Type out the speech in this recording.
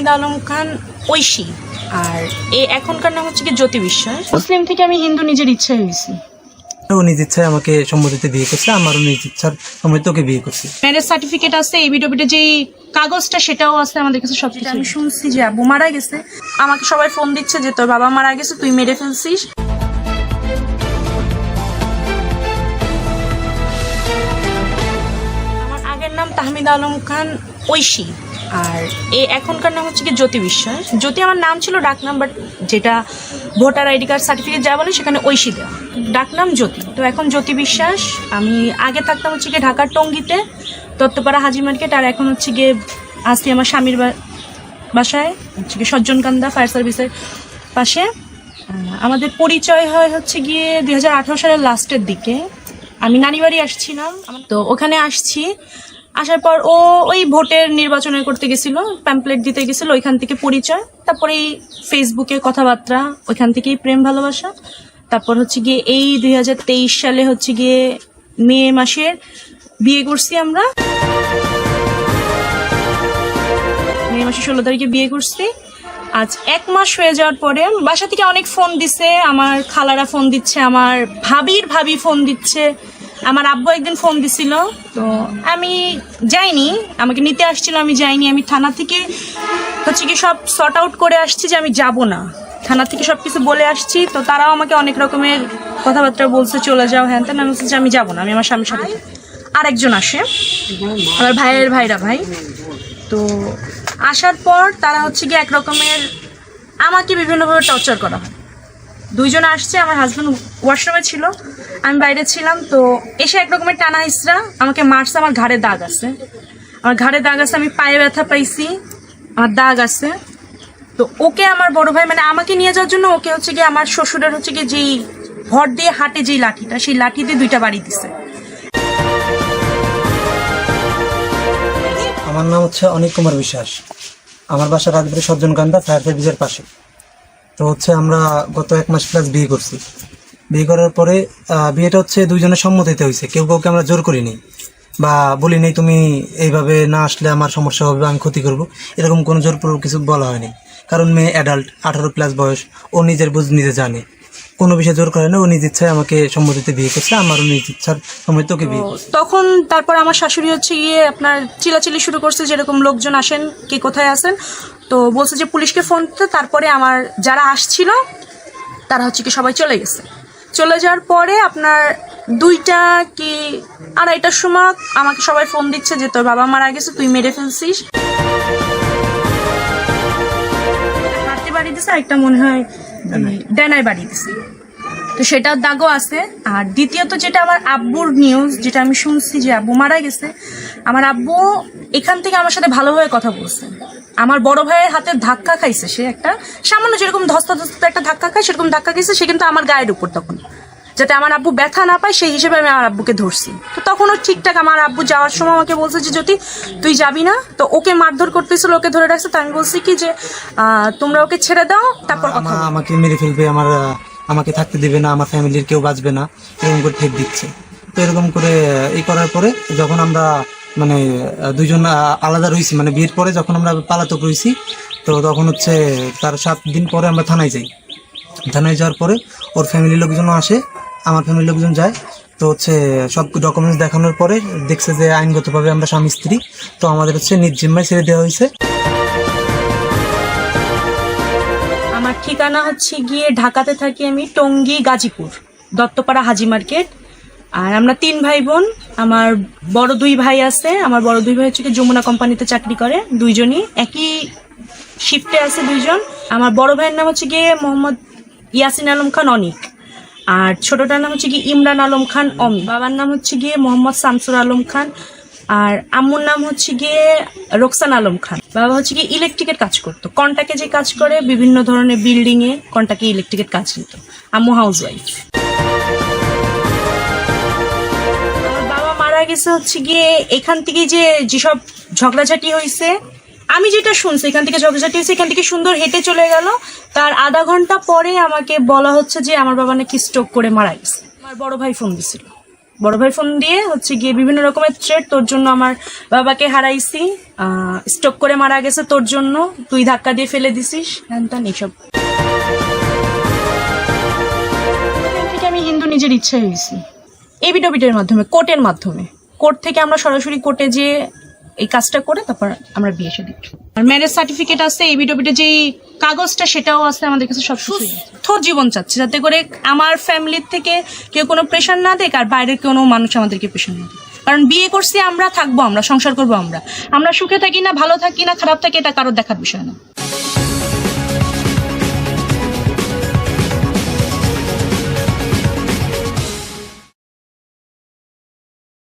তাহমিদ আলম খান ঐশী। আর এ এখনকার নাম হচ্ছে কি জ্যোতি বিশ্বাস। মুসলিম থেকে আমি হিন্দু নিজের ইচ্ছায় হয়েছি। ও নিজ ইচ্ছায় আমাকে সম্মতিতে বিয়ে করছে আমারও নিজ ইচ্ছার সম্মতিতে ওকে বিয়ে করছি। ম্যারেজ সার্টিফিকেট আছে এই ভিডিওতে যেই কাগজটা সেটাও আছে আমাদের কাছে সব আমি শুনছি যে আব্বু মারা গেছে। আমাকে সবাই ফোন দিচ্ছে যে তোর বাবা মারা গেছে তুই মেরে ফেলছিস। আমার আগের নাম তাহমিদ আলম খান ঐশী। আর এ এখনকার নাম হচ্ছে কি জ্যোতি বিশ্বাস। জ্যোতি আমার নাম ছিল ডাকনাম বাট যেটা ভোটার আইডি কার্ড সার্টিফিকেট যা বলে সেখানে ঐশী দেওয়া। ডাকনাম জ্যোতি। তো এখন জ্যোতি বিশ্বাস, আমি আগে থাকতাম হচ্ছে গিয়ে ঢাকার টঙ্গিতে দত্তপাড়া হাজি মার্কেট, আর এখন হচ্ছে গিয়ে আসছি আমার স্বামীর বাসায়, হচ্ছে গিয়ে সজ্জনকান্দা ফায়ার সার্ভিসের পাশে। আমাদের পরিচয় হয় হচ্ছে গিয়ে দুই হাজার আঠারো সালের লাস্টের দিকে। আমি নানিবাড়ি আসছিলাম। তো ওখানে আসছি। আসার পর ও ওই ভোটের নির্বাচনে করতে গেছিল প্যাম্পলেট দিতে গেছিল, ওইখান থেকে পরিচয়। তারপরে এই ফেসবুকে কথাবার্তা, ওইখান থেকেই প্রেম, ভালোবাসা। তারপর হচ্ছে গিয়ে এই দুই হাজার তেইশ সালে হচ্ছে গিয়ে মে মাসের বিয়ে করছি আমরা। মে মাসের ষোলো তারিখে বিয়ে করছি। আজ এক মাস হয়ে যাওয়ার পরে বাসা থেকে অনেক ফোন দিছে, আমার খালারা ফোন দিচ্ছে, আমার ভাবির ভাবি ফোন দিচ্ছে। আমার আব্বু একদিন ফোন দিছিল, তো আমি যাইনি, আমাকে নিতে আসছিল, আমি যাইনি, আমি থানা থেকে হচ্ছে কি সব সর্ট আউট করে আসছি যে আমি যাব না। থানা থেকে সব কিছু বলে আসছি, তো তারাও আমাকে অনেক রকমের কথাবার্তা বলছে, চলে যাও, হ্যান তেন আমি বলছি আমি যাব না, আমি আমার স্বামীর সাথে আরেকজন আসে, আমার ভাইয়ের ভাইরা ভাই। তো আসার পর তারা হচ্ছে কি এক রকমের আমাকে বিভিন্নভাবে টর্চার করা হয়। দুইজন আসছে, আমার হাজব্যান্ড ওয়াশরুমে ছিল আমি বাইরে ছিলাম, তো এসে এক রকমের টানা ইসরা আমাকে মারছে, আমার ঘাড়ে দাগ আছে। আমার ঘাড়ে দাগ আছে, আমি পায়ে ব্যথা পাইছি, আমার দাগ আছে। তো ওকে আমার বড় ভাই মানে আমাকে নিয়ে যাওয়ার জন্য ওকে হচ্ছে গিয়ে আমার শ্বশুরের হচ্ছে গিয়ে যেই ভর দিয়ে হাটে যেই লাঠিটা, সেই লাঠি দিয়ে দুইটা বাড়ি দিছে। আমার নাম হচ্ছে অনিক কুমার বিশ্বাস। আমার বাসা রাজবাড়ি সজ্জনকান্দা, ফায়ার সার্ভিসের পাশে। তো হচ্ছে আমরা গত এক মাস প্লাস বিয়ে করছি। বিয়ে করার পরে বিয়েটা হচ্ছে দুইজনের সম্মতিতে হয়েছে। কেউ কাউকে আমরা জোর করিনি বা বলি নেই তুমি এইভাবে না আসলে আমার সমস্যা হবে আমি ক্ষতি করব। এরকম কোনো জোর পূর্বক কিছু বলা হয়নি। কারণ মেয়ে অ্যাডাল্ট আঠারো প্লাস বয়স ও নিজের বুঝ নিজে জানে। কোনো বিষয়ে জোর করে না ও নিজ ইচ্ছায় আমাকে সম্মতিতে বিয়ে করছে আমারও নিজ ইচ্ছার সম্মতিতে ওকে বিয়ে করছে। তখন তারপর আমার শাশুড়ি হচ্ছে গিয়ে আপনার চিলাচিলি শুরু করছে যেরকম লোকজন আসেন কে কোথায় আসেন তো বলছে যে পুলিশকে ফোন তারপরে আমার যারা আসছিল তারা হচ্ছে কি সবাই চলে গেছে। চলে যাওয়ার পরে আপনার দুইটা কি আড়াইটার সময় আমাকে সবাই ফোন দিচ্ছে যে তোর বাবা মারা গেছে তুই মেরে ফেলছিস। হাতে বাড়ি দিছে একটা মনে হয় ডেনায়। বাড়ি দিছে। তো সেটার দাগও আছে। আর দ্বিতীয়ত যেটা আমার আব্বুর নিউজ যেটা আমি শুনছি যে আব্বু মারা গেছে আমার আব্বু এখান থেকে আমার সাথে ভালোভাবে কথা বলছে। আমার বড় ভাইয়ের হাতে ধাক্কা খাইছে সে একটা সামান্য যেরকম ধস্তা ধস্তা একটা ধাক্কা খায় সেরকম ধাক্কা গেছে সে কিন্তু আমার গায়ের উপর তখন। যাতে আমার আব্বু ব্যথা না পায় সেই হিসেবে আমি আমার আব্বুকে ধরছি। তো তখনও ঠিকঠাক আমার আব্বু যাওয়ার সময় আমাকে বলছে যে যদি তুই যাবি না? তো ওকে মারধর করতেছিল ওকে ধরে রাখছে। তো আমি বলছি কি যে তোমরা ওকে ছেড়ে দাও তারপর কথা আমাকে মেরে ফেলবে আমার আমাকে থাকতে দেবে না আমার ফ্যামিলির কেউ বাঁচবে না এরকম করে ঠেক দিচ্ছে। তো এরকম করে এই করার পরে যখন আমরা মানে আহ, আলাদা রয়েছি মানে বিয়ের পরে যখন আমরা পালাতক রয়েছি তো তখন হচ্ছে তার সাত দিন পরে আমরা থানায় যাই। থানায় যাওয়ার পরে ওর ফ্যামিলির লোকজনও আসে, আমার ফ্যামিলির লোকজন যায়। তো হচ্ছে সব ডকুমেন্টস দেখানোর পরে দেখছে যে আইনগতভাবে আমরা স্বামী স্ত্রী, তো আমাদের হচ্ছে নিজ ছেড়ে দেওয়া হয়েছে। আমার ঠিকানা হচ্ছে গিয়ে ঢাকাতে থাকি আমি টঙ্গী গাজীপুর, দত্তপাড়া হাজি মার্কেট। আর আমরা তিন ভাই বোন আমার বড় দুই ভাই আছে, আমার বড় দুই ভাই হচ্ছে যমুনা কোম্পানিতে চাকরি করে, দুইজনই। একই শিফটে আছে দুইজন। আমার বড় ভাইয়ের নাম হচ্ছে গিয়ে মোহাম্মদ ইয়াসিন আলম খান অনিক। আর ছোটটার নাম হচ্ছে গিয়ে ইমরান আলম খান অমি বাবার নাম হচ্ছে গিয়ে মোহাম্মদ শামসুর আলম খান। আর আম্মুর নাম হচ্ছে গিয়ে রোকসান আলম খান। বাবা হচ্ছে গিয়ে ইলেকট্রিকের কাজ করতো। কন্টাকে যে কাজ করে, বিভিন্ন ধরনের বিল্ডিংয়ে কন্টাকে ইলেকট্রিকের কাজ নিত আম্মু হাউস ওয়াইফ বাবা মারা গেছে হচ্ছে গিয়ে এখান থেকে যে যেসব ঝগড়াঝাটি হয়েছে আমি যেটা শুনছি, এখান থেকে ঝগড়াঝাটি হয়েছে, এখান থেকে সুন্দর হেঁটে চলে গেল। তার আধা ঘণ্টা পরে আমাকে বলা হচ্ছে যে আমার বাবা নাকি স্ট্রোক করে মারা গেছে। আমার বড় ভাই ফোন দিছিল। বড় ভাই ফোন দিয়ে হচ্ছে গিয়ে বিভিন্ন রকমের থ্রেট তোর জন্য আমার বাবাকে হারাইছি স্টক করে মারা গেছে তোর জন্য, তুই ধাক্কা দিয়ে ফেলে দিছিস, হ্যান এইসব। থেকে আমি হিন্দু নিজের ইচ্ছায় হয়েছি। এবিডবিটের মাধ্যমে, কোর্টের মাধ্যমে। কোর্ট থেকে আমরা সরাসরি কোর্টে যে এই কাজটা করে তারপর আমরা বিয়ে সাথে আর ম্যারেজ সার্টিফিকেট আছে এবিডবিটের যেই কাগজটা, সেটাও আছে, আমাদের কাছে সব সুস্থ জীবন চাচ্ছে, যাতে করে আমার ফ্যামিলির থেকে কেউ কোনো প্রেশার না দেখ আর বাইরের কোনো মানুষ আমাদেরকে প্রেশার না দেয় কারণ বিয়ে করছি, আমরা থাকব আমরা, সংসার করব আমরা। আমরা সুখে থাকি না, ভালো থাকি না, খারাপ থাকি, এটা কারোর দেখার বিষয় না।